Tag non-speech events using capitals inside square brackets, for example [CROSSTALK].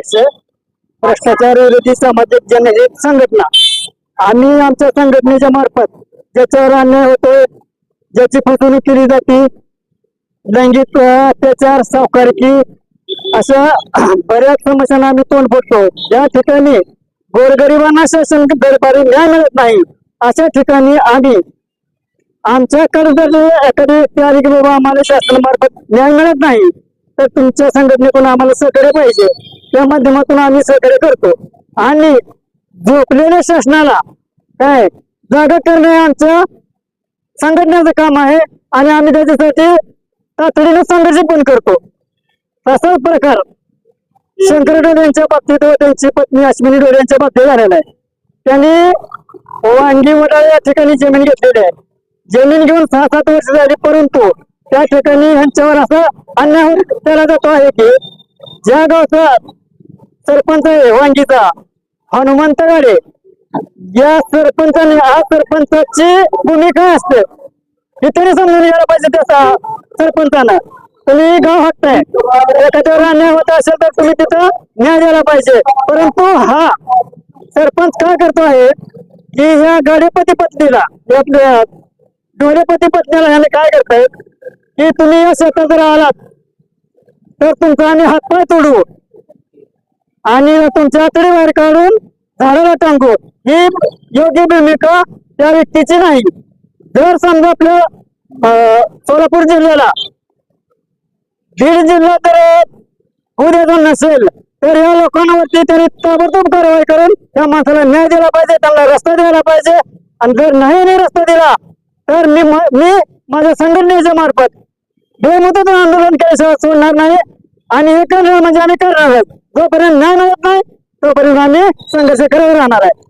अध्यक्ष भ्रष्टाचार विरोधी सामाजिक जनहित संघटना आम्ही आमच्या संघटनेच्या मार्फत ज्याच्यावर अन्याय होतो ज्याची फसवणूक केली जाते लैंगिक अत्याचार सावकारकी अशा [CLEARS THROAT] बऱ्याच समस्यांना आम्ही तोंड फोडतो या ठिकाणी गोरगरिबांना शासन दरबारी न्याय मिळत नाही अशा ठिकाणी आम्ही आमच्याकडे जर एखादी व्यक्ती आली की बाबा आम्हाला शासनामार्फत न्याय मिळत नाही तर तुमच्या संघटनेकडून आम्हाला सहकार्य पाहिजे. त्या माध्यमातून आम्ही सहकार्य करतो. आणि झोपलेल्या शासनाला काय जागा करणे हे आमचं संघटनेचं काम आहे. आणि आम्ही त्याच्यासाठी तातडीने संघर्ष पण करतो. असा प्रकार शंकर डोळे यांच्या बाबतीत व त्यांची पत्नी अश्विनी डोळे यांच्या बाबतीत झालेला आहे. त्यांनी वांगी वडाळ या ठिकाणी जमीन घेतलेली आहे. जमीन घेऊन सहा सात वर्ष झाली परंतु त्या ठिकाणी यांच्यावर असा अन्याय केला जातो आहे की ज्या गावचा सरपंच आहे वांगीचा. हनुमंत गाडे. या सरपंचाने हा सरपंचाची भूमिका असते. हे तरी समजून घ्यायला पाहिजे त्याचा सरपंचानं. तुम्ही गाव हटताय एखाद्यावर अन्याय होत असेल तर तुम्ही तिथं न्याय द्यायला पाहिजे. परंतु हा सरपंच काय करतो आहे? की ह्या गाडीपती पत्नीला आपल्या डोळेपती पत्नीला ह्याने काय करतायत? की तुम्ही या शेतात जर आलात तर तुमचा आम्ही हातपाय तोडू. आणि तुमच्या आतडी बाहेर काढून झाडाला टांगू ही योग्य भूमिका त्या व्यक्तीची नाही. जर समजा आपल्या अं, सोलापूर जिल्ह्याला बीड जिल्हा तर उद्या नसेल तर या लोकांवरती तरी ताबडतोब कारवाई करून त्या माणसाला न्याय दिला पाहिजे त्यांना रस्ता द्यायला पाहिजे. आणि जर नाही नाही रस्ता दिला तर मी मी माझ्या संघटनेच्या मार्फत बेमुदत आंदोलन केल्याशिवाय सोडणार नाही. आणि हे करणार म्हणजे आम्ही करणार जोपर्यंत न्याय मिळत नाही तोपर्यंत आम्ही संघर्ष करत राहणार आहे.